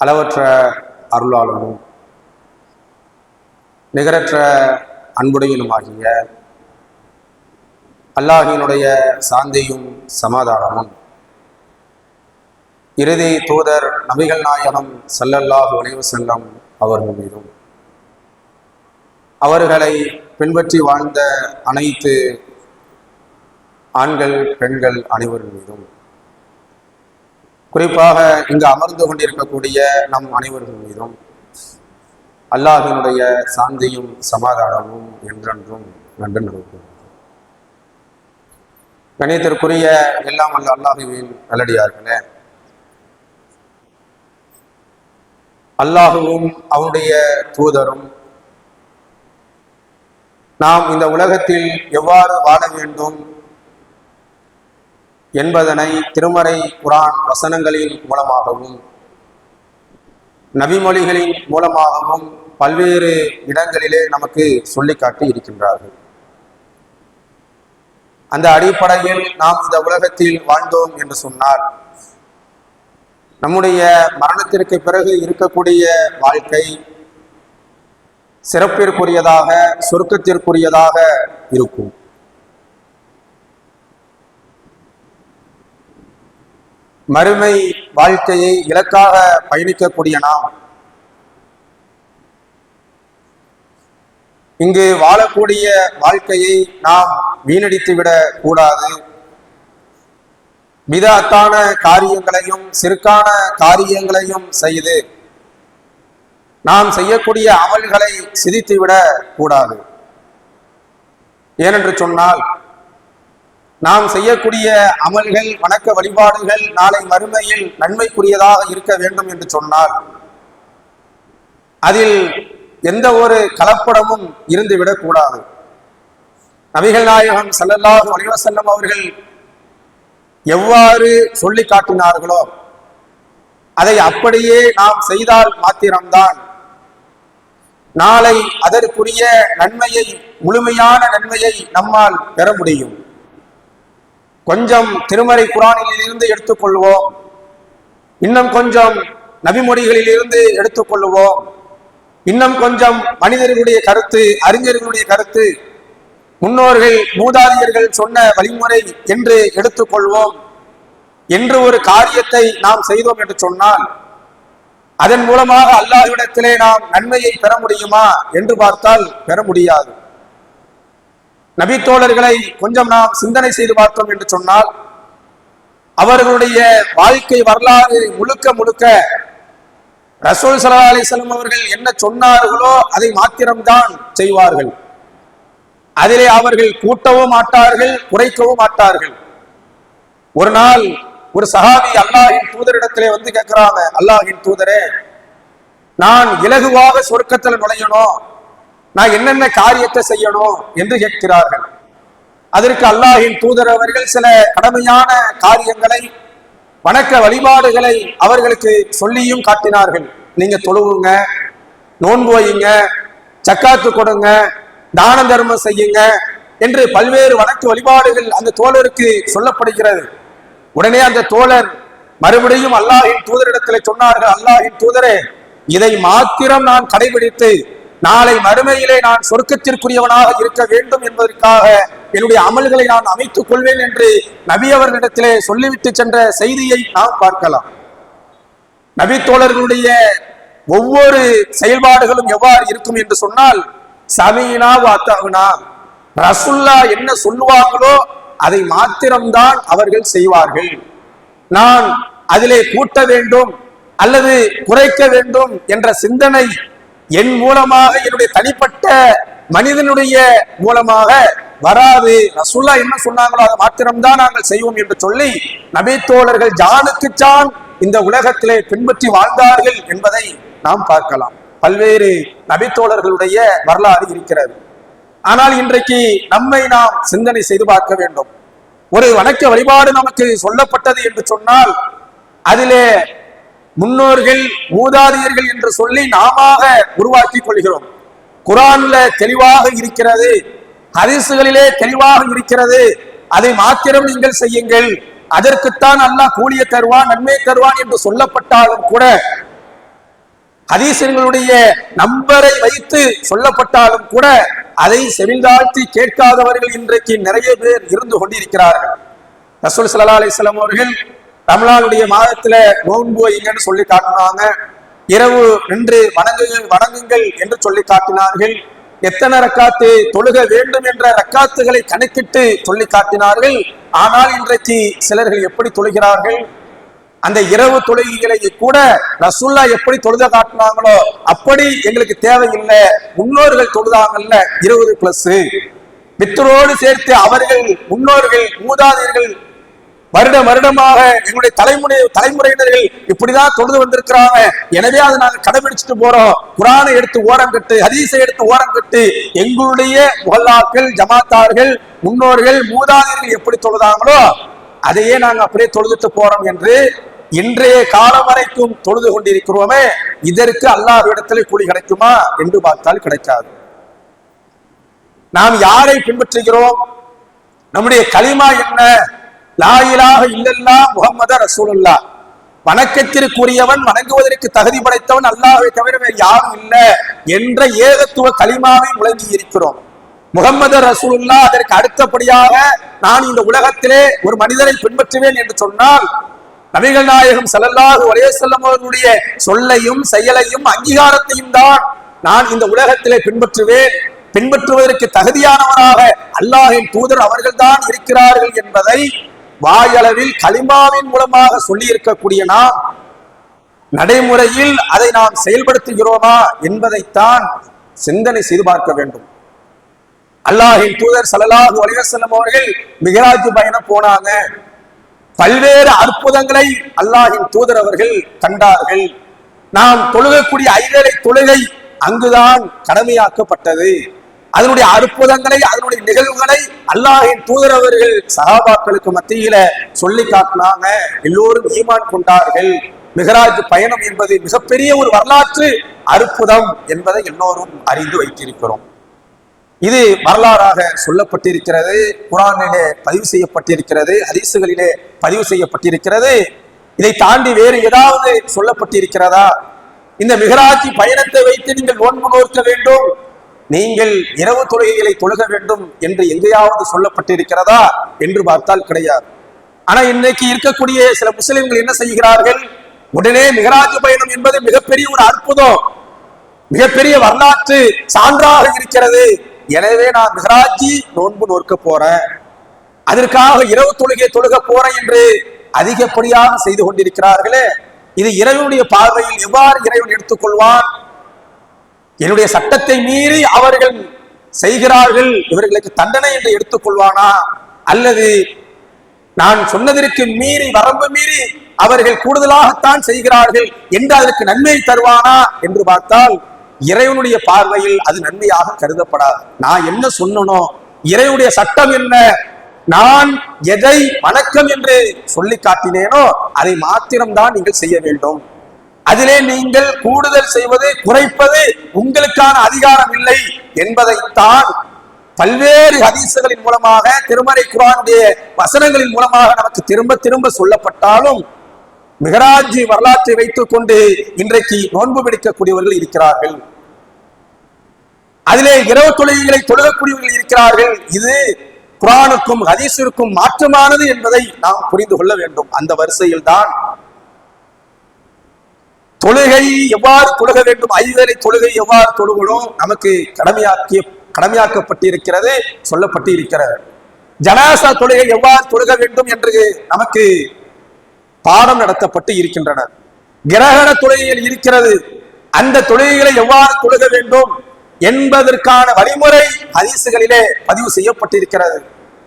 அளவற்ற அருளாளனும் நிகரற்ற அன்புடையனுமாகிய அல்லாஹினுடைய சாந்தியும் சமாதானமும். இறுதி தூதர் நபிகள் நாயகம் ஸல்லல்லாஹு உணவு செல்லம் அவர்கள் மீதும் அவர்களை பின்பற்றி வாழ்ந்த அனைத்து ஆண்கள் பெண்கள் அனைவர் மீதும் குறிப்பாக இங்கு அமர்ந்து கொண்டிருக்கக்கூடிய நம் அனைவர்கள் மீதும் அல்லாஹினுடைய சாந்தியும் சமாதானமும் என்றென்றும் நன்று நிறுவனம் கணியத்திற்குரிய எல்லாம் அல்ல அல்லாஹுவின் நல்லடியார்களே அல்லாஹுவும் அவனுடைய தூதரும் நாம் இந்த உலகத்தில் எவ்வாறு வாழ வேண்டும் என்பதனை திருமறை குரான் வசனங்களின் மூலமாகவும் நபிமொழிகளின் மூலமாகவும் பல்வேறு இடங்களிலே நமக்கு சொல்லி காட்டி இருக்கின்றார்கள். அந்த அடிப்படையில் நாம் இந்த உலகத்தில் வாழ்ந்தோம் என்று சொன்னால் நம்முடைய மரணத்திற்கு பிறகு இருக்கக்கூடிய வாழ்க்கை சிறப்பிற்குரியதாக சொர்க்கத்திற்குரியதாக இருக்கும். மறுமை வாழ்க்கையை இலக்காக பயணிக்கக்கூடிய நாம். இங்கு வாழக்கூடிய வாழ்க்கையை நாம் வீணடித்துவிடக் கூடாது. விதாத்தான காரியங்களையும் சிறுக்கான காரியங்களையும் செய்து நாம் செய்யக்கூடிய அமல்களை சிதித்துவிடக் கூடாது. ஏனென்று சொன்னால் நாம் செய்யக்கூடிய அமல்கள் வணக்க வழிபாடுகள் நாளை மறுமையில் நன்மைக்குரியதாக இருக்க வேண்டும் என்று சொன்னால் அதில் எந்த ஒரு கலப்படமும் இருந்து விடக்கூடாது. நபிகள் நாயகம் ஸல்லல்லாஹு அலைஹி அவர்கள் எவ்வாறு சொல்லி காட்டினார்களோ அதை அப்படியே நாம் செய்தால் மாத்திரம்தான். நாளை அதற்குரிய நன்மையை முழுமையான நன்மையை நம்மால் பெற முடியும். கொஞ்சம் திருமறை குரானில் இருந்து எடுத்துக்கொள்வோம். இன்னும் கொஞ்சம் நபிமொழிகளில் இருந்து எடுத்துக்கொள்வோம். இன்னும் கொஞ்சம் மனிதர்களுடைய கருத்து அறிஞர்களுடைய கருத்து முன்னோர்கள் மூதாதையர்கள் சொன்ன வழிமுறை என்று எடுத்துக்கொள்வோம். என்று ஒரு காரியத்தை நாம் செய்தோம் என்று சொன்னால் அதன் மூலமாக அல்லாஹ்விடத்திலே நாம் நன்மையை பெற முடியுமா? என்று பார்த்தால் பெற முடியாது. நபித்தோழர்களை கொஞ்சம் நாம் சிந்தனை செய்து பார்த்தோம் என்று சொன்னால் அவர்களுடைய வாழ்க்கை வரலாறு முழுக்க முழுக்க ரசூல் சலா அலிஸ்லாம் அவர்கள் என்ன சொன்னார்களோ அதை மாத்திரம்தான் செய்வார்கள். அதிலே அவர்கள் கூட்டவும் மாட்டார்கள் குறைக்கவும் மாட்டார்கள். ஒரு நாள் ஒரு சகாபி அல்லாஹின் தூதரிடத்திலே வந்து கேட்கிறாங்க அல்லாஹின் தூதரே நான் இலகுவாக சொர்க்கத்தில் நுழையணும். நான் என்னென்ன காரியத்தை செய்யணும் என்று கேட்கிறார்கள். அதற்கு அல்லாஹின் தூதர் அவர்கள் சில கடமையான காரியங்களை வணக்க வழிபாடுகளை அவர்களுக்கு சொல்லியும் காட்டினார்கள். நீங்க தொழுவுங்க நோன்பு வையுங்க சக்காத்து கொடுங்க தான தர்மம் செய்யுங்க என்று பல்வேறு வணக்க வழிபாடுகள் அந்த தோழருக்கு சொல்லப்படுகிறது. உடனே அந்த தோழர் மறுபடியும் அல்லாஹின் தூதரிடத்தில் சொன்னார்கள் அல்லாஹின் தூதரே இதை மாத்திரம் நான் கடைபிடித்து நாளை மறுமையிலே நான் சொர்க்கத்திற்குரியவனாக இருக்க வேண்டும் என்பதற்காக என்னுடைய அமல்களை நான் அமைத்துக் கொள்வேன் என்று நபி அவர்களிடத்திலே சொல்லிவிட்டு சென்ற செய்தியை நாம் பார்க்கலாம். நபி தோழர்களுடைய ஒவ்வொரு செயல்பாடுகளும் எவ்வாறு இருக்கும் என்று சொன்னால் சமீனா வாத்தாகுனா ரசுல்லா என்ன சொல்லுவாங்களோ அதை மாத்திரம்தான் அவர்கள் செய்வார்கள். நான் அதிலே கூட்ட வேண்டும் அல்லது குறைக்க வேண்டும் என்ற சிந்தனை என் மூலமாக என்னுடைய தனிப்பட்ட மனிதனுடைய மூலமாக வராது. ரசுல்லா என்ன சொன்னாங்களோ அதை மாத்திரம்தான் நாங்கள் செய்வோம் என்று சொல்லி நபித்தோழர்கள் ஜானுக்குத்தான் இந்த உலகத்திலே பின்பற்றி வாழ்ந்தார்கள் என்பதை நாம் பார்க்கலாம். பல்வேறு நபித்தோழர்களுடைய வரலாறு இருக்கிறது. ஆனால் இன்றைக்கு நம்மை நாம் சிந்தனை செய்து பார்க்க வேண்டும். ஒரு வணக்க வழிபாடு நமக்கு சொல்லப்பட்டது என்று சொன்னால் அதிலே முன்னோர்கள் மூதாதையர்கள் என்று சொல்லி நாம உருவாக்கி கொள்கிறோம். குரான்ல தெளிவாக இருக்கிறது ஹரிசுகளிலே தெளிவாக இருக்கிறது. அதை மாத்திரம் நீங்கள் செய்யுங்கள். அதற்குத்தான் அல்லாஹ் கூலிய தருவான் நன்மை தருவான் என்று சொல்லப்பட்டாலும் கூட ஹதீசர்களுடைய நம்பரை வைத்து சொல்லப்பட்டாலும் கூட அதை செவிந்தாழ்த்தி கேட்காதவர்கள் இன்றைக்கு நிறைய பேர் இருந்து கொண்டிருக்கிறார்கள். ரசூல் சல்லா அலிஸ்லாம் அவர்கள் தமிழாளுடைய மாதத்துல நோன்பு வைங்கன்னு சொல்லி காட்டினாங்க. இரவு நின்று வணங்குங்கள் வணங்குங்கள் என்று சொல்லி காட்டினார்கள். எத்தனை ரக்காத்து தொழுக வேண்டும் என்ற ரக்காத்துகளை கணக்கிட்டு சொல்லி காட்டினார்கள். ஆனால் இன்றைக்கு சிலர்கள் எப்படி தொழுகிறார்கள்? அந்த இரவு தொழுகைகளை கூட ரசுல்லா எப்படி தொழுத காட்டினாங்களோ அப்படி எங்களுக்கு தேவையில்லை. முன்னோர்கள் தொழுதாங்கல்ல இருபது பிளஸ் மித்தரோடு சேர்த்து அவர்கள் முன்னோர்கள் மூதாதையர்கள் வருடம் வருடமாக எங்களுடைய தலைமுறை தலைமுறையினர்கள் இப்படிதான் தொழுது வந்திருக்கிறாங்க. எனவே அதை நாங்கள் கடைபிடிச்சிட்டு போறோம். குரானை எடுத்து ஓரம் கட்டு ஹதீசை எடுத்து ஓரம் கட்டு. எங்களுடைய முகல்லாக்கள் ஜமாத்தார்கள் முன்னோர்கள் மூதாதையர்கள் எப்படி தொழுதாங்களோ அதையே நாங்க அப்படியே தொழுதுட்டு போறோம் என்று இன்றைய காலம் வரைக்கும் தொழுது கொண்டிருக்கிறோமே. இதற்கு அல்லாஹ்விடத்தில் கூலி கிடைக்குமா என்று பார்த்தால் கிடைக்காது. நாம் யாரை பின்பற்றுகிறோம்? நம்முடைய களிமா என்ன? லாயிலாக இல்லல்லா முகமது ரசூலுல்லா வணக்கத்திற்குரியவன் வணங்குவதற்கு தகுதி படைத்தவன் அல்லாஹை தவிர வேறு யாரும் இல்லை என்ற ஏகத்துவ களிமாவை முழங்கி இருக்கிறோம். முகமது ரசூலுல்லா அதற்கு அடுத்தபடியாக நான் இந்த உலகத்திலே ஒரு மனிதரை பின்பற்றுவேன் என்று சொன்னால் நபிகள் நாயகம் ஸல்லல்லாஹு ஒரே வஸல்லம் அவர்களுடைய சொல்லையும் செயலையும் அங்கீகாரத்தையும் தான் நான் இந்த உலகத்திலே பின்பற்றுவேன். பின்பற்றுவதற்கு தகுதியானவராக அல்லாஹின் தூதர் அவர்கள்தான் இருக்கிறார்கள் என்பதை வாயளவில் களிமாவின் மூலமாக சொல்லி இருக்கக்கூடிய நாம் நடைமுறையில் அதை நாம் செயல்படுத்துகிறோமா என்பதைத்தான் சிந்தனை செய்து பார்க்க வேண்டும். அல்லாஹின் தூதர் சலலாஹு அலைஹி அவர்கள் மிகராஜ் பயணம் போனாங்க. பல்வேறு அற்புதங்களை அல்லாஹின் தூதர் அவர்கள் கண்டார்கள். நாம் தொழுகக்கூடிய ஐவேளை தொழுகை அங்குதான் கடமையாக்கப்பட்டது. அதனுடைய அற்புதங்களை அதனுடைய நிகழ்வுகளை அல்லாஹின் தூதர் அவர்கள் சகாபாக்களுக்கு மத்தியில சொல்லி காட்டினாங்க. எல்லோரும் ஈமான் கொண்டார்கள். மிகராஜ் பயணம் என்பது மிகப்பெரிய ஒரு வரலாற்று அற்புதம் என்பதை எல்லோரும் அறிந்து வைத்திருக்கிறோம். இது வரலாறாக சொல்லப்பட்டிருக்கிறது குரானிலே பதிவு செய்யப்பட்டிருக்கிறது ஹதீசுகளிலே பதிவு செய்யப்பட்டிருக்கிறது. இதை தாண்டி வேறு ஏதாவது சொல்லப்பட்டிருக்கிறதா? இந்த மிகராஜி பயணத்தை வைத்து நீங்கள் நோன்பு நோக்க வேண்டும். நீங்கள் இரவு தொழுகைகளை தொழுக வேண்டும் என்று எங்கேயாவது சொல்லப்பட்டிருக்கிறதா என்று பார்த்தால் கிடையாது. ஆனா இன்னைக்கு இருக்கக்கூடிய சில முஸ்லிம்கள் என்ன செய்கிறார்கள்? உடனே மிகராஜ் பயணம் என்பது மிகப்பெரிய ஒரு அற்புதம். மிகப்பெரிய வரலாற்று சான்றாக இருக்கிறது. எனவே நான் மிகராஜி நோன்பு நோக்க போறேன். அதற்காக இரவு தொழுகை தொழுக போறேன் என்று அதிகப்படியாக செய்து கொண்டிருக்கிறார்களே. இது இறைவனுடைய பார்வையில் எவ்வாறு இறைவன் எடுத்துக்கொள்வான்? என்னுடைய சட்டத்தை மீறி அவர்கள் செய்கிறார்கள் இவர்களுக்கு தண்டனை என்று எடுத்துக்கொள்வானா? அல்லது நான் சொன்னதற்கு மீறி வரம்பு மீறி அவர்கள் கூடுதலாகத்தான் செய்கிறார்கள் என்று அதற்கு நன்மை தருவானா என்று பார்த்தால் இறைவனுடைய பார்வையில் அது நன்மையாக கருதப்படாது. நான் என்ன சொன்னனோ இறைவனுடைய சட்டம் என்ன நான் எதை வணக்கம் என்று சொல்லி காட்டினேனோ அதை மாத்திரம்தான் நீங்கள் செய்ய வேண்டும். அதிலே நீங்கள் கூடுதல் செய்வது குறைப்பது உங்களுக்கான அதிகாரம் இல்லை என்பதைத்தான் பல்வேறு ஹதீசுகளின் மூலமாக திருமறை குரானுடைய வசனங்களின் மூலமாக நமக்கு திரும்ப திரும்ப சொல்லப்பட்டாலும் மிகராஜி வரலாற்றை வைத்துக் கொண்டு இன்றைக்கு நோன்பு பிடிக்கக்கூடியவர்கள் இருக்கிறார்கள். அதிலே இரவு தொழுகைகளை தொழுகக்கூடியவர்கள் இருக்கிறார்கள். இது குரானுக்கும் ஹதீஸிற்கும் மாற்றமானது என்பதை நாம் புரிந்து கொள்ள வேண்டும். அந்த வரிசையில் தான் தொழுகை எவ்வாறு தொழுக வேண்டும்? ஐதரை தொழுகை எவ்வாறு தொழுகணும்? நமக்கு கடமையாக்கிய கடமையாக்கப்பட்டிருக்கிறது சொல்லப்பட்டு இருக்கிறது ஜனாசா தொழுகை எவ்வாறு தொழுக வேண்டும் என்று நமக்கு பாடம் நடத்தப்பட்டு இருக்கின்றன. கிரகண தொழுகையில் இருக்கிறது. அந்த தொழுகைகளை எவ்வாறு தொழுக வேண்டும் என்பதற்கான வழிமுறை ஹதீசுகளிலே பதிவு செய்யப்பட்டிருக்கிறது.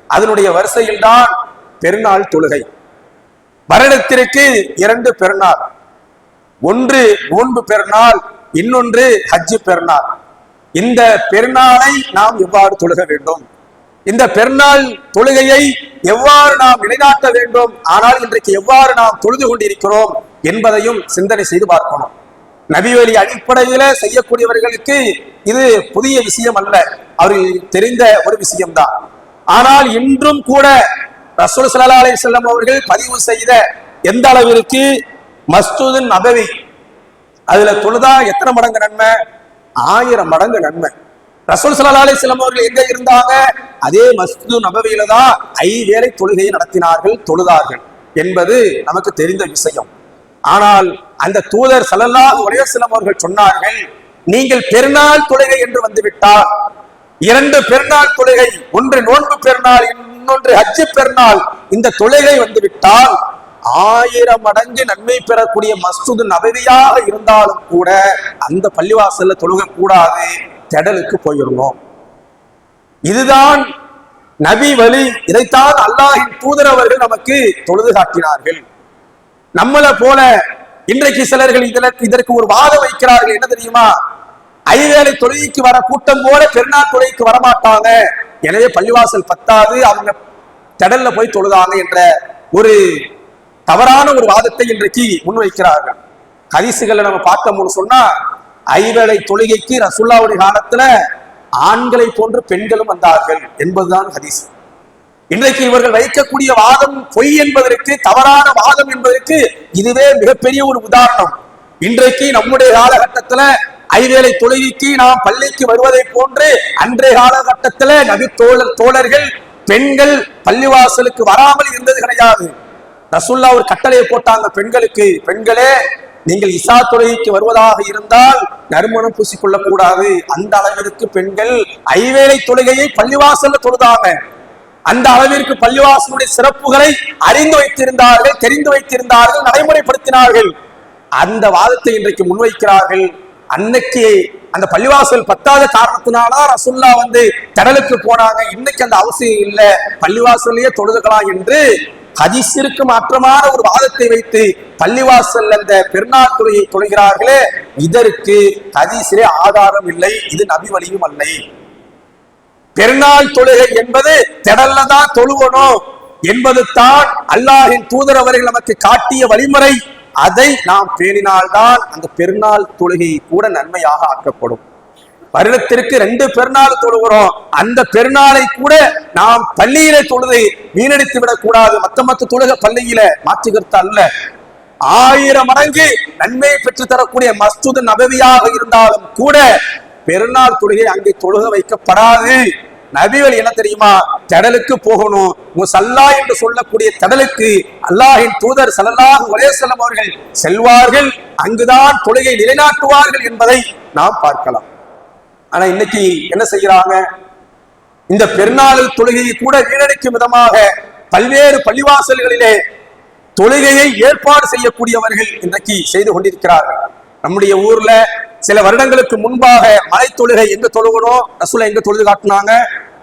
அதனுடைய வரிசையில் தான் பெருநாள் தொழுகை. வருடத்திற்கு இரண்டு பெருநாள். ஒன்று நோன்பு பெருநாள் இன்னொன்று ஹஜ்ஜு பெருநாள். இந்த பெருநாளை நாம் எவ்வாறு தொழுக வேண்டும்? இந்த பெருநாள் தொழுகையை எவ்வாறு நாம் நிலைநாட்ட வேண்டும்? ஆனால் இன்றைக்கு எவ்வாறு நாம் தொழுது கொண்டிருக்கிறோம் என்பதையும் சிந்தனை செய்து பார்க்கணும். நபிவழி அடிப்படையில செய்யக்கூடியவர்களுக்கு இது புதிய விஷயம் அல்ல. அவர்கள் தெரிந்த ஒரு விஷயம்தான். ஆனால் இன்றும் கூட ரசூல் ஸல்லல்லாஹு அலி செல்லம் அவர்கள் பதிவு செய்த எந்த அளவிற்கு மஸ்தூதன் நபவி. அதுல தொழுதா எத்தனை மடங்கு நன்மை? ஆயிரம் மடங்கு நன்மை. ரசூல் ஸல்லல்லாஹு அலைஹி வஸல்லம் அவர்கள் எங்க இருந்தாங்க? அதே மஸ்து நபவியில தான் ஐவேளை தொழுகையை நடத்தினார்கள் தொழுதார்கள் என்பது நமக்கு தெரிந்த விஷயம். ஆனால் அந்த தூதர் ஸல்லல்லாஹு ஒரே வஸல்லம் அவர்கள் சொன்னார்கள் நீங்கள் பெருநாள் தொழுகை என்று வந்துவிட்டால் இரண்டு பெருநாள் தொழுகை ஒன்று நோன்பு பெருநாள் இன்னொன்று ஹஜ்ஜு பெருநாள் இந்த தொழுகை வந்துவிட்டால் ஆயிரம் மடங்கு நன்மை பெறக்கூடிய மஸ்ஜிது நபவியாக இருந்தாலும் கூட அந்த பள்ளிவாசல்ல தொழுக கூடாது திடலுக்கு போயிடணும். இதுதான் நபி வழி. இதைத்தான் அல்லாஹின் தூதர் அவர்கள் நமக்கு தொழுது காட்டினார்கள். நம்மளை போல இன்றைக்கு சிலர்கள் இதற்கு இதற்கு ஒரு வாதம் வைக்கிறார்கள். என்ன தெரியுமா? ஐவேளை தொழுகைக்கு வர கூட்டம் போல பெருநாள் தொழுகைக்கு வரமாட்டாங்க. எனவே பள்ளிவாசல் பத்தாது. அவங்க திடல்ல போய் தொழுதாங்க என்ற ஒரு தவறான ஒரு வாதத்தை இன்றைக்கு முன்வைக்கிறார்கள். ஹரிசுகளை நம்ம பார்த்தோம்னு சொன்னா ஐவேளை தொழுகைக்கு ரசுல்லாவுடைய காலத்துல ஆண்களை போன்று பெண்களும் வந்தார்கள் என்பதுதான் ஹதீஸ். இன்றைக்கு இவர்கள் வைக்கக்கூடிய வாதம் பொய் என்பதற்கு தவறான வாதம் என்பதற்கு இதுவே மிகப்பெரிய ஒரு உதாரணம். இன்றைக்கு நம்முடைய காலகட்டத்துல ஐவேளை தொழுகைக்கு நாம் பள்ளிக்கு வருவதை போன்று அன்றைய காலகட்டத்துல நபி தோழர் தோழர்கள் பெண்கள் பள்ளிவாசலுக்கு வராமல் இருந்தது கிடையாது. ரசுல்லா ஒரு கட்டளையை போட்டாங்க பெண்களுக்கு. பெண்களே நீங்கள் இசா தொழுகைக்கு வருவதாக இருந்தால் நறுமணம் பூசிக்கொள்ள கூடாது. அந்த அளவிற்கு பெண்கள் ஐவேளை தொழுகையை பள்ளிவாசல்ல தொழுதாங்க. அந்த அளவிற்கு பள்ளிவாசலுடைய சிறப்புகளை அறிந்து வைத்திருந்தார்கள் தெரிந்து வைத்திருந்தார்கள் நடைமுறைப்படுத்தினார்கள். அந்த வாதத்தை இன்றைக்கு முன்வைக்கிறார்கள். அன்னைக்கு அந்த பள்ளிவாசல் பத்தாத காரணத்தினாலதான் ரசுல்லா வந்து கடலுக்கு போனாங்க. இன்னைக்கு அந்த அவசியம் இல்லை. பள்ளிவாசல்லையே தொழுதுக்கலாம் என்று ஹதீஸிற்கு மாற்றமான ஒரு வாதத்தை வைத்து பள்ளிவாசல் அந்த பெருநாள் துறையை தொழுகிறார்களே இதற்கு ஹதீஸிலே ஆதாரம் இல்லை இது நபி வழியும் அல்ல. பெருநாள் தொழுகை என்பது திடல்ல தான் தொழுவணும் என்பது தான் அல்லாஹின் தூதர் அவர்கள் நமக்கு காட்டிய வழிமுறை. அதை நாம் பேணினால்தான் அந்த பெருநாள் தொழுகை கூட நன்மையாக ஆக்கப்படும். வருடத்திற்கு ரெண்டு பெருநாள் தொழுகிறோம். அந்த பெருநாளை கூட நாம் பள்ளியில தொழுதை வீணடித்து விடக்கூடாது. மத்த மத்த தொழுக பள்ளியில மாற்றுகிறது அல்ல. ஆயிரம் மடங்கு நன்மையை பெற்று தரக்கூடிய மஸ்துது நபவியாக இருந்தாலும் கூட பெருநாள் தொழுகை அங்கே தொழுக வைக்கப்படாது. நபிகள் என்ன தெரியுமா? திடலுக்கு போகணும். முசல்லா என்று சொல்லக்கூடிய திடலுக்கு அல்லாஹின் தூதர் ஸல்லல்லாஹு ஒரே வஸல்லம் அவர்கள் செல்வார்கள். அங்குதான் தொழுகை நிலைநாட்டுவார்கள் என்பதை நாம் பார்க்கலாம். ஆனா இன்னைக்கு என்ன செய்யறாங்க? இந்த பெருநாள் தொழுகையை கூட வீணடிக்கும் விதமாக பல்வேறு பள்ளிவாசல்களிலே தொழுகையை ஏற்பாடு செய்யக்கூடியவர்கள் இன்றைக்கு செய்து கொண்டிருக்கிறார்கள். நம்முடைய ஊர்ல சில வருடங்களுக்கு முன்பாக மலை தொழுகை எங்க தொழுகணும்? ரசூலை எங்க தொழுது காட்டினாங்க?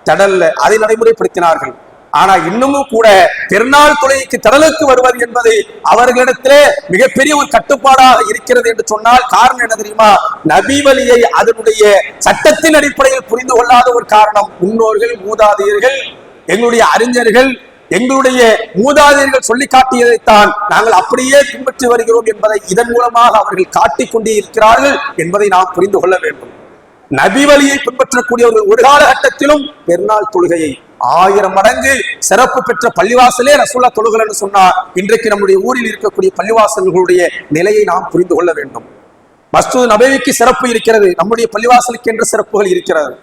தடல்ல. அதை நடைமுறைப்படுத்தினார்கள். ஆனா இன்னமும் கூட பெருநாள் துறைக்கு தடலுக்கு வருவது என்பது அவர்களிடத்திலே மிகப்பெரிய ஒரு கட்டுப்பாடாக இருக்கிறது என்று சொன்னால் காரணம் என்ன தெரியுமா? நபி வழியை அதனுடைய சட்டத்தின் அடிப்படையில் புரிந்து கொள்ளாத ஒரு காரணம் முன்னோர்கள் மூதாதையர்கள் எங்களுடைய அறிஞர்கள் எங்களுடைய மூதாதையர்கள் சொல்லி காட்டியதைத்தான் நாங்கள் அப்படியே பின்பற்றி வருகிறோம் என்பதை இதன் மூலமாக அவர்கள் காட்டிக் கொண்டே இருக்கிறார்கள் என்பதை நாம் புரிந்து கொள்ள வேண்டும். நபி வழியை பின்பற்றக்கூடியவர்கள் ஒரு காலகட்டத்திலும் பெருநாள் தொழுகையை ஆயிரம் மடங்கு சிறப்பு பெற்ற பள்ளிவாசலே ரசூல்லா தொழுகலன்னு சொன்னார் இன்றைக்கு நம்முடைய ஊரில் இருக்கக்கூடிய பள்ளிவாசல்களுடைய நிலையை நாம் புரிந்து கொள்ள வேண்டும். மஸ்து நபவிக்கு சிறப்பு இருக்கிறது. நம்முடைய பள்ளிவாசலுக்கு என்ற சிறப்புகள் இருக்கிறது.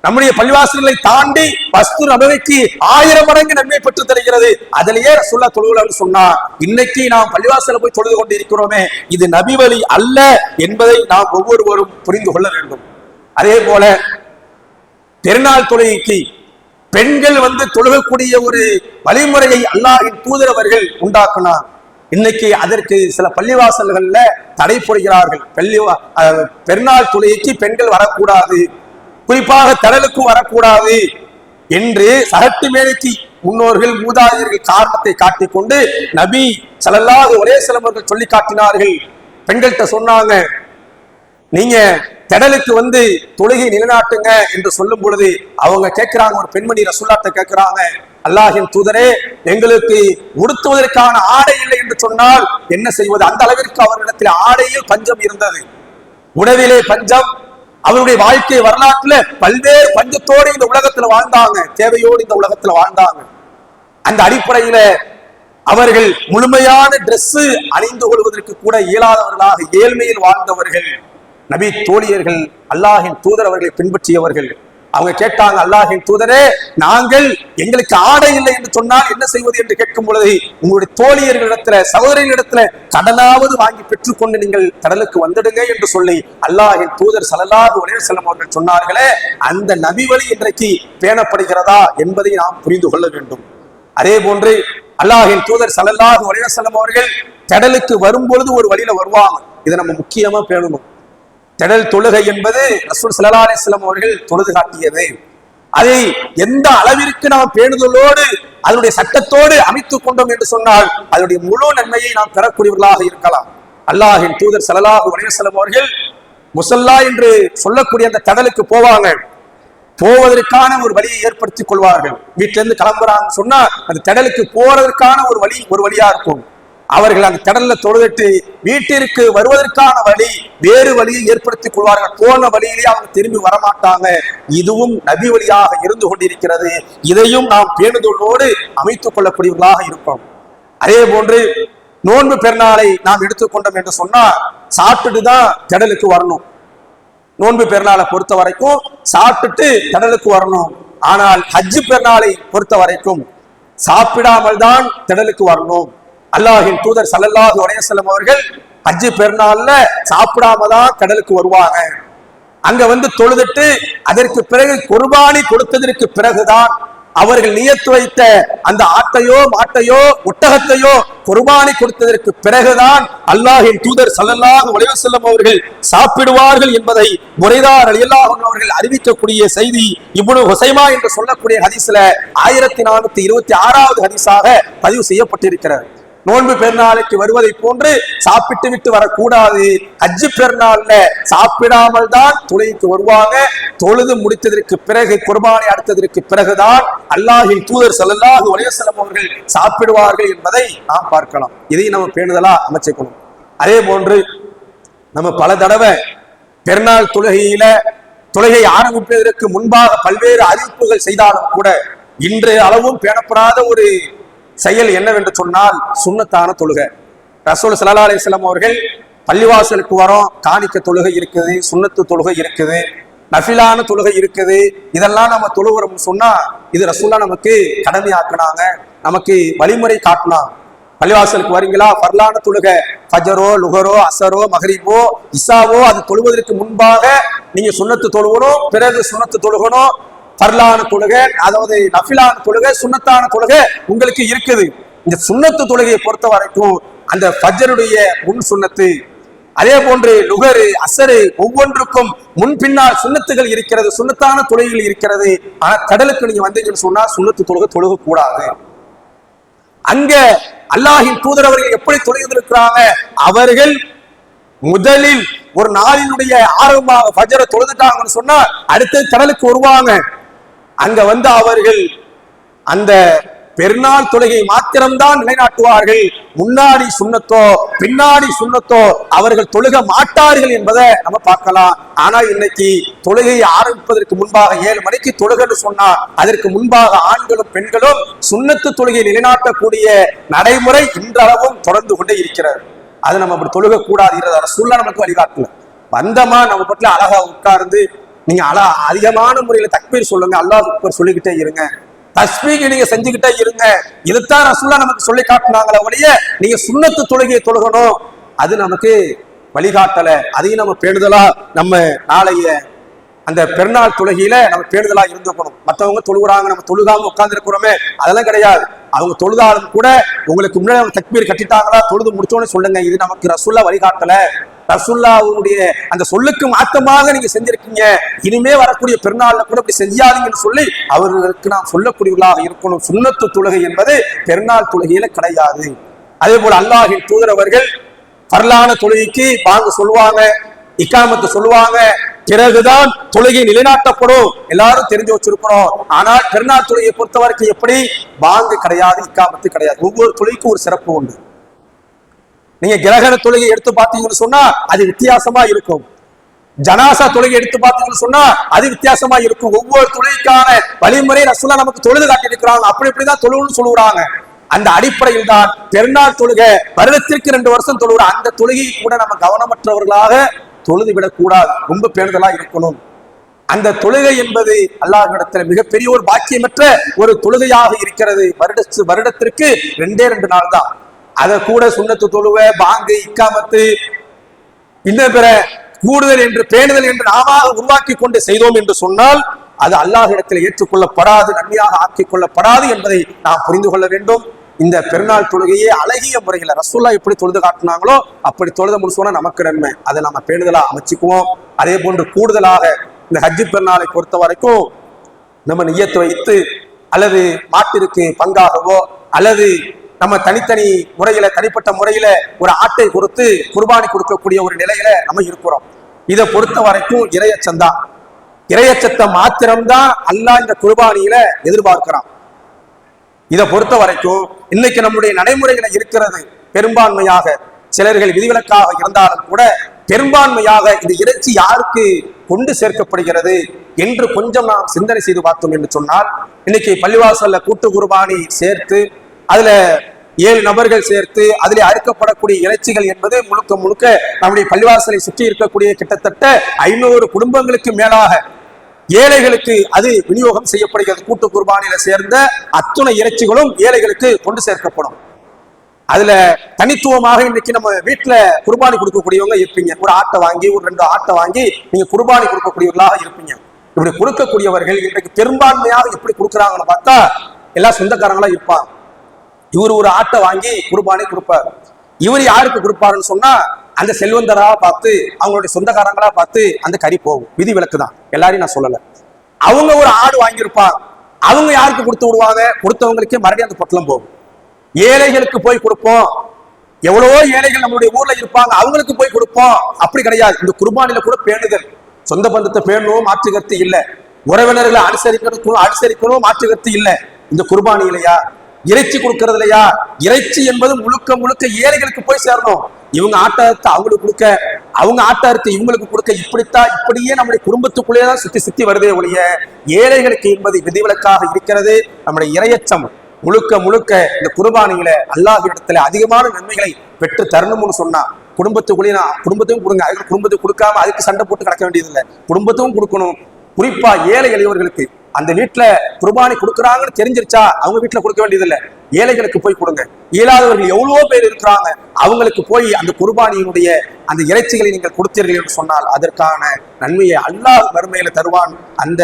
நம்முடைய பள்ளிவாசல்களை தாண்டி வஸ்து நபவிக்கு ஆயிரம் மடங்கு நன்மை பெற்று தருகிறது. அதிலேயே ரசூல்லா தொழுகலன்னு சொன்னார் இன்னைக்கு நாம் பள்ளிவாசல போய் தொழுது கொண்டு இருக்கிறோமே இது நபி வழி அல்ல என்பதை நாம் ஒவ்வொருவரும் புரிந்து கொள்ள வேண்டும். அதே போல பெருநாள் தொழுகைக்கு பெண்கள் வந்து தொழுகக்கூடிய ஒரு வழிமுறையை அல்லாஹின் தூதர் அவர்கள் உண்டாக்கினார். இன்னைக்கு அதற்கு சில பள்ளிவாசல்கள்ல தடை போடுகிறார்கள். பள்ளி பெருநாள் தொழுகைக்கு பெண்கள் வரக்கூடாது. குறிப்பாக தடலுக்கும் வரக்கூடாது என்று சகட்டு மேலைக்கு முன்னோர்கள் மூதாதையர்கள் காரணத்தை காட்டிக்கொண்டு நபி ஸல்லல்லாஹு ஒரே சிலவர்கள் சொல்லி காட்டினார்கள். பெண்கள்கிட்ட சொன்னாங்க நீங்க திடலுக்கு வந்து தொழுகை நிலைநாட்டுங்க என்று சொல்லும் பொழுது அவங்க கேட்கிறாங்க ஒரு பெண்மணி ரசுல்லாட்ட கேட்கிறாங்க அல்லாஹின் தூதரே எங்களுக்கு உடுத்துவதற்கான ஆடை இல்லை என்று சொன்னால் என்ன செய்வது? அந்த அளவிற்கு அவர்களிடத்தில் ஆடையில் பஞ்சம் இருந்தது. உணவிலே பஞ்சம் அவருடைய வாழ்க்கை வரலாற்றுல பல்வேறு பஞ்சத்தோடு இந்த உலகத்துல வாழ்ந்தாங்க தேவையோடு இந்த உலகத்துல வாழ்ந்தாங்க. அந்த அடிப்படையில அவர்கள் முழுமையான டிரெஸ் அணிந்து கொள்வதற்கு கூட இயலாதவர்களாக ஏழ்மையில் வாழ்ந்தவர்கள். நபி தோழியர்கள் அல்லாஹின் தூதர் அவர்களை பின்பற்றியவர்கள். அவங்க கேட்டாங்க அல்லாஹின் தூதரே நாங்கள் எங்களுக்கு ஆடை இல்லை என்று சொன்னால் என்ன செய்வது என்று கேட்கும் பொழுது உங்களுடைய தோழியர்களிடத்துல சகோதரிகளிடத்துல கடலாவது வாங்கி பெற்றுக்கொண்டு நீங்கள் கடலுக்கு வந்துடுங்க என்று சொல்லி அல்லாஹின் தூதர் சலல்லாது ஒரே செல்லம் அவர்கள் சொன்னார்களே அந்த நபி வழி இன்றைக்கு பேணப்படுகிறதா என்பதை நாம் புரிந்து கொள்ள வேண்டும். அதே போன்று அல்லாஹின் தூதர் சல்லல்லாஹு ஒரே செல்லம் அவர்கள் கடலுக்கு வரும்பொழுது ஒரு வழியில வருவாங்க. இதை நம்ம முக்கியமா பேணணும். திடல் தொழுகை என்பது ரசூல் சல்லா அலிஸ்லாம் அவர்கள் தொழுது காட்டியது. அதை எந்த அளவிற்கு நாம் பேணுதலோடு அதனுடைய சட்டத்தோடு அமைத்துக் கொண்டோம் என்று சொன்னால் அதனுடைய முழு நன்மையை நாம் பெறக்கூடியவர்களாக இருக்கலாம். அல்லாஹின் தூதர் சலலாஹு அலைஹி அவர்கள் முசல்லா என்று சொல்லக்கூடிய அந்த கடலுக்கு போவாங்க. போவதற்கான ஒரு வழியை ஏற்படுத்திக் கொள்வார்கள். வீட்டிலிருந்து கிளம்புறாங்க கிளம்புறாங்கன்னு சொன்னா அந்த திடலுக்கு போறதற்கான ஒரு வழி ஒரு வழியா இருக்கும். அவர்கள் அந்த கடல்ல தொழுதிட்டு வீட்டிற்கு வருவதற்கான வழி வேறு வழியை ஏற்படுத்திக் கொள்வார்கள். போன வழியிலே அவங்க திரும்பி வரமாட்டாங்க. இதுவும் நபி வழியாக இருந்து கொண்டிருக்கிறது. இதையும் நாம் பேணுதலோடு அமைத்துக் கொள்ளக்கூடியவர்களாக இருப்போம். அதே போன்று நோன்பு பெருநாளை நாம் எடுத்துக்கொண்டோம் என்று சொன்னா சாப்பிட்டுட்டு தான் கடலுக்கு வரணும். நோன்பு பெருநாளை பொறுத்த வரைக்கும் சாப்பிட்டுட்டு கடலுக்கு வரணும். ஆனால் ஹஜ்ஜு பெருநாளை பொறுத்த வரைக்கும் சாப்பிடாமல் தான் திடலுக்கு வரணும். அல்லாஹின் தூதர் சல்லல்லாஹு அலைஹி அவர்கள் ஹஜ்ஜு பெருநாள்ல சாப்பிடாம தான் கடலுக்கு வருவாங்க. அங்க வந்து தொழுதுட்டு அதற்கு பிறகு குர்பானி கொடுத்ததற்கு பிறகுதான் அவர்கள் நியத்து வைத்த அந்த ஆட்டையோ மாட்டையோ ஒட்டகத்தையோ குர்பானி கொடுத்ததற்கு பிறகுதான் அல்லாஹின் தூதர் சல்லல்லாஹு அலைஹி வஸல்லம் அவர்கள் சாப்பிடுவார்கள் என்பதை முறைதார் அலியல்லாஹு அவர்கள் அறிவிக்கக்கூடிய செய்தி இவ்வளவு ஹுசைமா என்று சொல்லக்கூடிய ஹதீஸ்ல ஆயிரத்தி நானூத்தி இருபத்தி ஆறாவது ஹதீஸாக பதிவு செய்யப்பட்டிருக்கிறது. நோன்பு பெருநாளைக்கு வருவதை போன்று சாப்பிட்டு விட்டு வரக்கூடாது. அஜி பெருநாள்ல சாப்பிடாமல் தான் தொழுகைக்கு வருவாங்க. தொழுது முடித்ததற்கு பிறகு குர்பானை அடுத்ததற்கு பிறகுதான் அல்லாஹின் தூதர் ஸல்லல்லாஹு அலைஹி அவர்கள் சாப்பிடுவார்கள் என்பதை நாம் பார்க்கலாம். இதை நம்ம பேணுதலா அமைச்சுக்கணும். அதே போன்று நம்ம பல தடவை பெருநாள் தொழுகையில தொழுகை ஆரம்பிப்பதற்கு முன்பாக பல்வேறு அறிவிப்புகள் செய்தாலும் கூட இன்று அளவும் பேணப்படாத ஒரு செயல் என்னவென்று சொன்னால் சுண்ணத்தான தொழுகை. ரசூல் சல்லா அலிஸ்லாம் அவர்கள் பள்ளிவாசலுக்கு வரோம் காணிக்க தொழுகை இருக்குது சுண்ணத்து தொழுகை இருக்குது நஃபிலான தொழுகை இருக்குது. இதெல்லாம் நம்ம தொழுகிறோம்னு சொன்னா இது ரசூல்லா நமக்கு கடமையாக்குனாங்க நமக்கு வழிமுறை காட்டினாங்க. பள்ளிவாசலுக்கு வரீங்களா? வரலான தொழுகை. ஃபஜரோ லுகரோ அசரோ மஹரிபோ இசாவோ அது தொழுவதற்கு முன்பாக நீங்க சுண்ணத்து தொழுகணும் பிறகு சுண்ணத்து தொழுகணும் பர்லான தொழுகை அதாவது நஃபிலான தொழுகை சுண்ணத்தான தொழுகை உங்களுக்கு இருக்குது. இந்த சுண்ணத்து தொழுகையை பொறுத்த வரைக்கும் அந்த ஃபஜருடைய முன் சுண்ணத்து அதே போன்று லுகரு அசரு ஒவ்வொன்றுக்கும் முன் பின்னால் சுண்ணத்துகள் இருக்கிறது சுண்ணத்தான தொழுகைகள் இருக்கிறது. ஆனா கடலுக்கு நீங்க வந்தீங்கன்னு சொன்னா சுண்ணத்து தொழுகை தொழுக கூடாது அங்க அல்லாஹின் தூதர் அவர்கள் எப்படி தொழுகிருக்கிறாங்க அவர்கள் முதலில் ஒரு நாளினுடைய ஆரம்பமாக பஜரை தொழுதுட்டாங்கன்னு சொன்னா அடுத்து கடலுக்கு வருவாங்க. அங்க வந்து அவர்கள் அந்த பெருநாள் தொழுகை மாத்திரம்தான் நிலைநாட்டுவார்கள். முன்னாடி சுண்ணத்தோ பின்னாடி சுண்ணத்தோ அவர்கள் தொழுக மாட்டார்கள் என்பதை நம்ம பார்க்கலாம். ஆனா இன்னைக்கு தொழுகையை ஆரம்பிப்பதற்கு முன்பாக ஏழு மணிக்கு தொழுகன்னு சொன்னா அதற்கு முன்பாக ஆண்களும் பெண்களும் சுண்ணத்து தொழுகையை நிலைநாட்டக்கூடிய நடைமுறை இன்றளவும் தொடர்ந்து கொண்டே இருக்கிறது. அது நம்ம அப்படி தொழுக கூடாது ரசூல்லா நமக்கு வழிகாட்டல. வந்தமா நம்ம பட்டில அழகா உட்கார்ந்து நீங்க அழ அதிகமான முறையில தக்பீர் சொல்லுங்க அல்லாஹ் அக்பர் சொல்லிக்கிட்டே இருங்க. தஸ்மீக நீங்க செஞ்சுக்கிட்டே இருங்க. இதுதான் ரசுல்லா நமக்கு சொல்லி காட்டினாங்களே ஒழிய நீங்க சுண்ணத்து தொழுகையை தொழுகணும். அது நமக்கு வழிகாட்டல. அதையும் நம்ம பேணுதலா நம்ம நாளைய அந்த பெருநாள் தொழுகையில நம்ம பேணுதலா இருந்துக்கணும். மற்றவங்க தொழுகிறாங்க நம்ம தொழுகாம உட்கார்ந்து இருக்கிறோமே அதெல்லாம் கிடையாது. அவங்க தொழுதாலும் கூட உங்களுக்கு முன்னாடி அவங்க தக்பீர் கட்டிட்டாங்களா? தொழுது முடிச்சோன்னு சொல்லுங்க. இது நமக்கு ரசுல்லா வழிகாட்டல. ரசுல்லாவுடைய அந்த சொல்லுக்கு மாத்தமாக நீங்க செஞ்சிருக்கீங்க. இனிமே வரக்கூடிய பெருநாள்ல கூட இப்படி செஞ்சாதீங்கன்னு சொல்லி அவர்களுக்கு நாம் சொல்லக்கூடியவர்களாக இருக்கணும். சுண்ணத்து தொழுகை என்பது பெருநாள் தொழுகையில கிடையாது. அதே போல அல்லாஹின் தூதரவர்கள் வரலான தொழுகைக்கு வாங்க சொல்லுவாங்க. இக்காமத்து சொல்லுவாங்க. பிறகுதான் தொழுகை நிலைநாட்டப்படும். எல்லாரும் தெரிஞ்சு வச்சிருக்கிறோம் ஆனால் பெருநாள் தொழுகையை பொறுத்த வரைக்கும் எப்படி? வாங்க கிடையாது இக்காமத்து கிடையாது. ஒவ்வொரு தொழுகைக்கும் ஒரு சிறப்பு உண்டு. நீங்க கிரகண தொழுகை எடுத்து பார்த்தீங்கன்னு சொன்னா அது வித்தியாசமா இருக்கும். ஜனாசா தொழுகை எடுத்து பார்த்தீங்கன்னு சொன்னா அது வித்தியாசமா இருக்கும். ஒவ்வொரு தொழுகைக்கான வழிமுறை ரசூலா நமக்கு தொழுது காட்டியிருக்கிறாங்க. அப்படி இப்படிதான் தொழுன்னு சொல்லுறாங்க. அந்த அடிப்படையில் தான் பெருநாள் தொழுகை வருடத்திற்கு ரெண்டு வருஷம் தொழுகிற அந்த தொழுகையை கூட நம்ம கவனமற்றவர்களாக தொழுது விடக்கூடாது ரொம்ப பேணுதலா இருக்கணும். அந்த தொழுகை என்பது அல்லாஹ்விடத்தில் மிகப்பெரிய ஒரு பாக்கியமற்ற ஒரு தொழுகையாக இருக்கிறது. வருட வருடத்திற்கு ரெண்டே ரெண்டு நாள் தான். அதை கூட சுண்ணத்து தொழுவ பாங்கு இக்காமத்து இன்னும் பிற கூடுதல் என்று பேணுதல் என்று நாம உருவாக்கி கொண்டு செய்தோம் என்று சொன்னால் அது அல்லாஹ்விடத்தில் ஏற்றுக்கொள்ளப்படாது நன்மையாக ஆக்கிக் கொள்ளப்படாது என்பதை நாம் புரிந்து கொள்ள வேண்டும். இந்த பெருநாள் தொழுகையே அழகிய முறையில் ரசூல்லா எப்படி தொழுது காட்டினாங்களோ அப்படி தொழுத முடிச்சோன்னா நமக்கு நன்மை. அதை நம்ம பேணுதலாக அமைச்சுக்குவோம். அதே போன்று கூடுதலாக இந்த ஹஜ்ஜி பெருநாளை பொறுத்த வரைக்கும் நம்ம நியத்து வைத்து அல்லது மாட்டிற்கு பங்காகவோ அல்லது நம்ம தனித்தனி முறையில தனிப்பட்ட முறையில ஒரு ஆட்டை கொடுத்து குர்பானி கொடுக்கக்கூடிய ஒரு நிலையில நம்ம இருக்கிறோம். இதை பொறுத்த வரைக்கும் இரையச்சந்தான் இரையச்சத்தை மாத்திரம்தான் அல்லாஹ் இந்த குர்பானியில எதிர்பார்க்கிறான். இதை பொறுத்த வரைக்கும் இன்னைக்கு நம்முடைய நடைமுறைகளை இருக்கிறது பெரும்பான்மையாக சிலர்கள் விதிவிலக்காக இருந்தாலும் கூட பெரும்பான்மையாக இந்த இறைச்சி யாருக்கு கொண்டு சேர்க்கப்படுகிறது என்று கொஞ்சம் நாம் சிந்தனை செய்து பார்த்தோம் என்று சொன்னால் இன்னைக்கு பள்ளிவாசல்ல கூட்டு குருபானி சேர்த்து அதுல ஏழு நபர்கள் சேர்த்து அதில் அறுக்கப்படக்கூடிய இறைச்சிகள் என்பது முழுக்க முழுக்க நம்முடைய பள்ளிவாசலை சுற்றி இருக்கக்கூடிய கிட்டத்தட்ட ஐநூறு குடும்பங்களுக்கு மேலாக ஏழைகளுக்கு அது விநியோகம் செய்யப்படுகிறது. கூட்டு குர்பானில சேர்ந்த அத்துணை இறைச்சிகளும் ஏழைகளுக்கு கொண்டு சேர்க்கப்படும். அதுல தனித்துவமாக இன்னைக்கு நம்ம வீட்டுல குர்பானி கொடுக்கக்கூடியவங்க இருப்பீங்க. ஒரு ஆட்டை வாங்கி ஒரு ரெண்டு ஆட்டை வாங்கி நீங்க குர்பானி கொடுக்கக்கூடியவர்களாக இருப்பீங்க. இப்படி கொடுக்கக்கூடியவர்கள் இன்றைக்கு பெரும்பான்மையாக எப்படி கொடுக்குறாங்கன்னு பார்த்தா எல்லா சொந்தக்காரங்களா இருப்பாங்க. இவர் ஒரு ஆட்டை வாங்கி குர்பானி கொடுப்பார். இவர் யாருக்கு கொடுப்பாருன்னு சொன்னா அந்த செல்வந்தரா பார்த்து அவங்களுடைய சொந்தக்காரங்களா பார்த்து அந்த கறி போகும். விதி விலக்கு தான். எல்லாரையும் நான் சொல்லல. அவங்க ஒரு ஆடு வாங்கியிருப்பாங்க அவங்க யாருக்கு கொடுத்து விடுவாங்க? கொடுத்தவங்களுக்கே மறுபடியும் அந்த பொட்டலம் போகும். ஏழைகளுக்கு போய் கொடுப்போம். எவ்வளவோ ஏழைகள் நம்மளுடைய ஊர்ல இருப்பாங்க. அவங்களுக்கு போய் கொடுப்போம். அப்படி கிடையாது. இந்த குர்பானில கூட பேணுதல். சொந்த பந்தத்தை பேணணும் மாற்று கருத்து இல்ல. உறவினர்களை அனுசரிக்கணும் அனுசரிக்கணும் மாற்று கருத்து இல்ல. இந்த குர்பானி இல்லையா இறைச்சி கொடுக்கறது இல்லையா இறைச்சி என்பது முழுக்க முழுக்க ஏழைகளுக்கு போய் சேரணும். இவங்க ஆட்டாரத்தை அவங்களுக்கு கொடுக்க அவங்க ஆட்டாரத்தை இவங்களுக்கு கொடுக்க இப்படித்தான் இப்படியே நம்முடைய குடும்பத்துக்குள்ளேயே தான் சுத்தி சுத்தி வருதே ஒழிய ஏழைகளுக்கு என்பது விதிவிலக்காக இருக்கிறது நம்முடைய இரையச்சம். முழுக்க முழுக்க இந்த குர்பானியில அல்லாஹிடத்துல அதிகமான நன்மைகளை பெற்று தரணும்னு சொன்னா குடும்பத்துக்குள்ளேயே நான் குடும்பத்தையும் கொடுங்க அதுக்கு குடும்பத்துக்கு கொடுக்காம அதுக்கு சண்டை போட்டு கிடக்க வேண்டியதில்லை. குடும்பத்தையும் கொடுக்கணும். குறிப்பா ஏழை எளியவர்களுக்கு அந்த வீட்டுல குர்பானி கொடுக்குறாங்கன்னு தெரிஞ்சிருச்சா? அவங்க வீட்டுல கொடுக்க வேண்டியதில்லை. ஏழைகளுக்கு போய் கொடுங்க. இயலாதவர்கள் எவ்வளவோ பேர் இருக்கிறாங்க. அவங்களுக்கு போய் அந்த குர்பானியினுடைய அந்த இறைச்சிகளை நீங்கள் கொடுத்தீர்கள் என்று சொன்னால் அதற்கான நன்மையை அல்லாஹ் வறுமையில தருவான். அந்த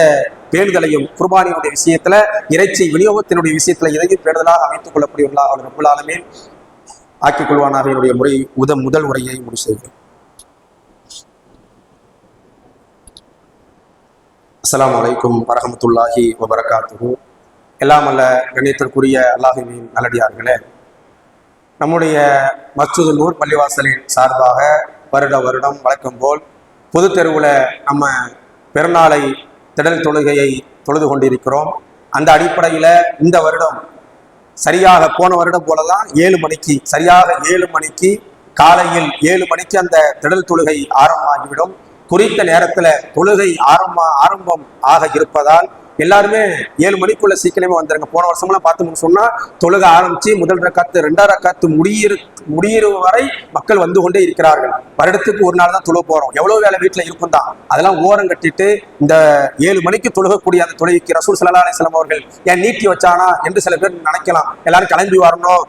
பேணுதலையும் குர்பானியினுடைய விஷயத்துல இறைச்சி விநியோகத்தினுடைய விஷயத்துல இதையும் பேணுதலாக அமைத்துக் கொள்ளக்கூடியவர்களா அவர் ரப்புலாலுமே ஆக்கிக் கொள்வானாக என்னுடைய முறை உத முதல் உரையை முடிவு அஸ்லாம் வலைக்கும் வரகமத்துல்லாஹி வபரகாத்துஹு. எல்லாம் அல்ல கண்ணியத்திற்குரிய அல்லாஹுவின் நல்லடியார்களே. நம்முடைய மசூது நூர் பள்ளிவாசலின் சார்பாக வருட வருடம் வழக்கம் போல் பொது தெருவில் நம்ம பிறநாளை திடல் தொழுகையை தொழுது கொண்டிருக்கிறோம். அந்த அடிப்படையில் இந்த வருடம் சரியாக போன வருடம் போல தான் ஏழு மணிக்கு சரியாக ஏழு மணிக்கு காலையில் ஏழு மணிக்கு அந்த திடல் தொழுகை ஆரம்பமாகிவிடும். குறித்த நேரத்துல தொழுகை ஆரம்ப ஆரம்பம் ஆக இருப்பதால் எல்லாருமே ஏழு மணிக்குள்ள சீக்கிரமே வந்துருங்க. போன வருஷம்லாம் பார்த்தோம்னு சொன்னா தொழுக ஆரம்பிச்சு முதல் ரக்காத்து ரெண்டாம் ரக்காத்து முடியிரு முடியிற வரை மக்கள் வந்து கொண்டே இருக்கிறார்கள். வருடத்துக்கு ஒரு நாள் தான் தொழுக போறோம். எவ்வளவு வேலை வீட்டுல இருக்கும் தான். அதெல்லாம் ஓரம் கட்டிட்டு இந்த ஏழு மணிக்கு தொழுகக்கூடிய அந்த தொழுகைக்கு ரசூல் சல்லா அலிஸ்லாம் அவர்கள் ஏன் நீட்டி வச்சானா என்று சில பேர் நினைக்கலாம். எல்லாரும் கிளம்பி வரணும்.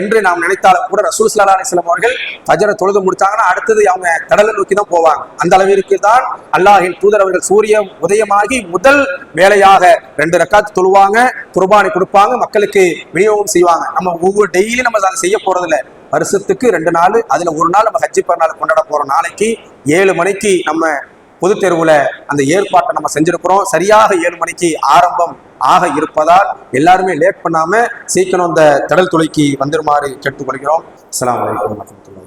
என்று நாம் நினைத்தாலும் கூட ரசூல் சல்லா அலிஸ்லாம் அவர்கள் ஃபஜரை தொழுது முடிச்சாங்கன்னா அடுத்தது அவங்க கடலை நோக்கி தான் போவாங்க. அந்த அளவிற்கு தான் அல்லாஹின் தூதர் அவர்கள் சூரியன் உதயமாகி முதல் வேலையாக ரெண்டு ரக்காத்து தொழுவாங்க குர்பானி கொடுப்பாங்க மக்களுக்கு விநியோகம் செய்வாங்க. நம்ம ஒவ்வொரு டெய்லி நம்ம அதை செய்ய போறதில்ல. வருஷத்துக்கு ரெண்டு நாள் அதுல ஒரு நாள் நம்ம ஹஜ்ஜி பெருநாள் கொண்டாட போறோம். நாளைக்கு ஏழு மணிக்கு நம்ம பொது தேர்வுல அந்த ஏற்பாட்டை நம்ம செஞ்சிருக்கிறோம். சரியாக ஏழு மணிக்கு ஆரம்பம் ஆக இருப்பதால் எல்லாருமே லேட் பண்ணாம சீக்கிரம் இந்த தடல் துளைக்கு வந்துருமாறு கேட்டுக்கொள்கிறோம். அஸ்லாம் வலைக்கம் வரமத்துல